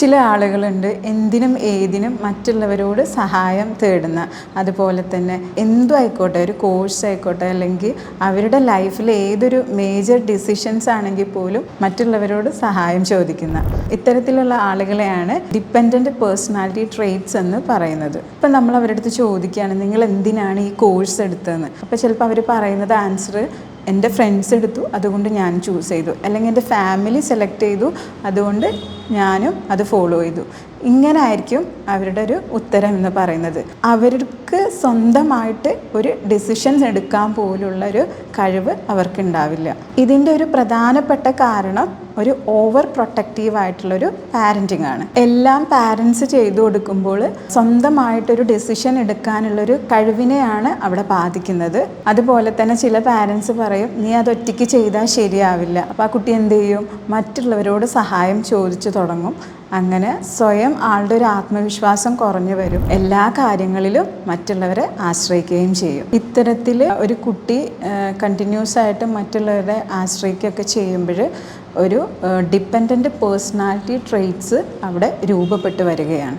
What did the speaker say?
ചില ആളുകളുണ്ട് എന്തിനും ഏതിനും മറ്റുള്ളവരോട് സഹായം തേടുന്ന. അതുപോലെ തന്നെ എന്തും ആയിക്കോട്ടെ ഒരു കോഴ്സ് ആയിക്കോട്ടെ അല്ലെങ്കിൽ അവരുടെ ലൈഫിൽ ഏതൊരു മേജർ ഡിസിഷൻസ് ആണെങ്കിൽ പോലും മറ്റുള്ളവരോട് സഹായം ചോദിക്കുന്ന. ഇത്തരത്തിലുള്ള ആളുകളെയാണ് ഡിപ്പെൻഡന്റ് പേഴ്സണാലിറ്റി ട്രേറ്റ്സ് എന്ന് പറയുന്നത്. ഇപ്പം നമ്മൾ അവരുടെ അടുത്ത് ചോദിക്കുകയാണ് നിങ്ങൾ എന്തിനാണ് ഈ കോഴ്സ് എടുത്തതെന്ന്? അപ്പോൾ ചിലപ്പോൾ അവർ പറയുന്നത് ആൻസർ എന്റെ ഫ്രണ്ട്സ് എടുത്തു അതുകൊണ്ട് ഞാൻ ചൂസ് ചെയ്തു. അല്ലെങ്കിൽ എന്റെ ഫാമിലി സെലക്ട് ചെയ്തു അതുകൊണ്ട് ഞാനും അത് ഫോളോ ചെയ്തു. ഇങ്ങനെ ആയിരിക്കും അവരുടെ ഒരു ഉത്തരം എന്ന് പറയുന്നത്. അവർക്ക് സ്വന്തമായിട്ട് ഒരു ഡിസിഷൻസ് എടുക്കാൻ പോലുള്ള ഒരു കഴിവ് അവർക്കുണ്ടാവില്ല. ഇതിന്റെ ഒരു പ്രധാനപ്പെട്ട കാരണം ഒരു ഓവർ പ്രൊട്ടക്റ്റീവ് ആയിട്ടുള്ളൊരു പാരന്റിങ് ആണ്. എല്ലാം പാരൻസ് ചെയ്തു കൊടുക്കുമ്പോൾ സ്വന്തമായിട്ടൊരു ഡെസിഷൻ എടുക്കാനുള്ളൊരു കഴിവിനെയാണ് അവിടെ ബാധിക്കുന്നത്. അതുപോലെ തന്നെ ചില പാരൻസ് പറയും നീ അതൊറ്റയ്ക്ക് ചെയ്താൽ ശരിയാവില്ല. അപ്പോൾ ആ കുട്ടി എന്ത് ചെയ്യും? മറ്റുള്ളവരോട് സഹായം ചോദിച്ചു തുടങ്ങും. അങ്ങനെ സ്വയം ആളുടെ ഒരു ആത്മവിശ്വാസം കുറഞ്ഞു വരും. എല്ലാ കാര്യങ്ങളിലും മറ്റുള്ളവരെ ആശ്രയിക്കുകയും ചെയ്യും. ഇത്തരത്തിൽ ഒരു കുട്ടി കണ്ടിന്യൂസ് ആയിട്ട് മറ്റുള്ളവരെ ആശ്രയിക്കുകയൊക്കെ ചെയ്യുമ്പോൾ ഒരു ഡിപ്പെൻഡന്റ് പേഴ്സണാലിറ്റി ട്രെയ്റ്റ്സ് അവിടെ രൂപപ്പെട്ടു വരികയാണ്.